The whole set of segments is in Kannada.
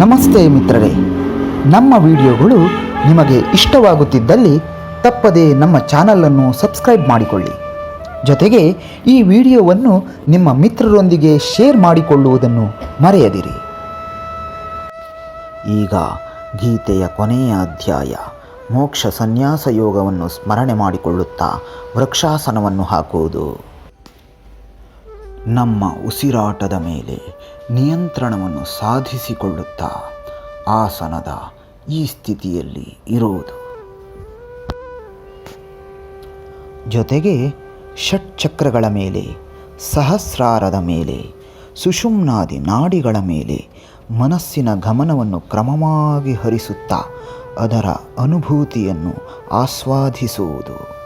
ನಮಸ್ತೆ ಮಿತ್ರರೇ. ನಮ್ಮ ವಿಡಿಯೋಗಳು ನಿಮಗೆ ಇಷ್ಟವಾಗುತ್ತಿದ್ದಲ್ಲಿ ತಪ್ಪದೇ ನಮ್ಮ ಚಾನಲನ್ನು ಸಬ್ಸ್ಕ್ರೈಬ್ ಮಾಡಿಕೊಳ್ಳಿ. ಜೊತೆಗೆ ಈ ವಿಡಿಯೋವನ್ನು ನಿಮ್ಮ ಮಿತ್ರರೊಂದಿಗೆ ಶೇರ್ ಮಾಡಿಕೊಳ್ಳುವುದನ್ನು ಮರೆಯದಿರಿ. ಈಗ ಗೀತೆಯ ಕೊನೆಯ ಅಧ್ಯಾಯ ಮೋಕ್ಷ ಸನ್ಯಾಸ ಯೋಗವನ್ನು ಸ್ಮರಣೆ ಮಾಡಿಕೊಳ್ಳುತ್ತಾ ವೃಕ್ಷಾಸನವನ್ನು ಹಾಕುವುದು. ನಮ್ಮ ಉಸಿರಾಟದ ಮೇಲೆ ನಿಯಂತ್ರಣವನ್ನು ಸಾಧಿಸಿಕೊಳ್ಳುತ್ತಾ ಆಸನದ ಈ ಸ್ಥಿತಿಯಲ್ಲಿ ಇರುವುದು. ಜೊತೆಗೆ ಷಟ್ಚಕ್ರಗಳ ಮೇಲೆ, ಸಹಸ್ರಾರದ ಮೇಲೆ, ಸುಷುಮ್ನಾದಿ ನಾಡಿಗಳ ಮೇಲೆ ಮನಸ್ಸಿನ ಗಮನವನ್ನು ಕ್ರಮವಾಗಿ ಹರಿಸುತ್ತಾ ಅದರ ಅನುಭೂತಿಯನ್ನು ಆಸ್ವಾದಿಸುವುದು.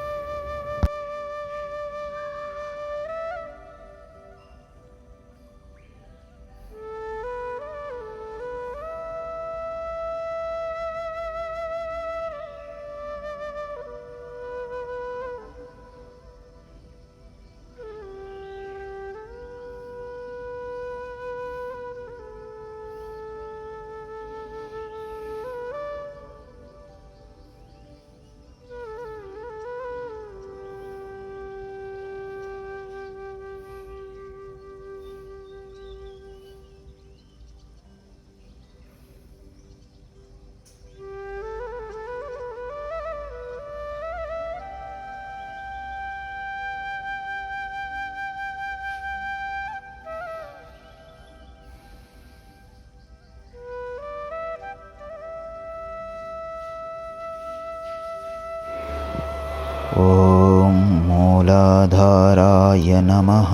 ॐ मूलाधाराय नमः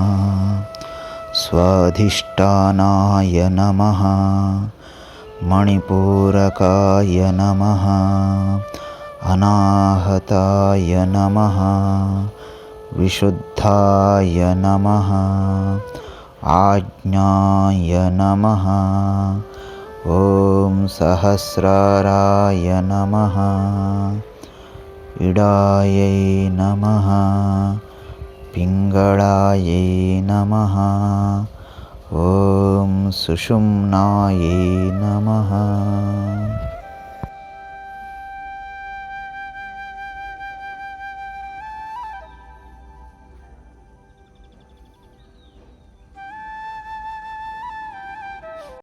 स्वाधिष्ठानाय नमः मणिपूरकाय नमः अनाहताय नमः विशुद्धाय नमः आज्ञाय नमः ॐ सहस्राराय नमः इडायै नमः। पिङ्गळायै नमः। ॐ सुषुम्नायै नमः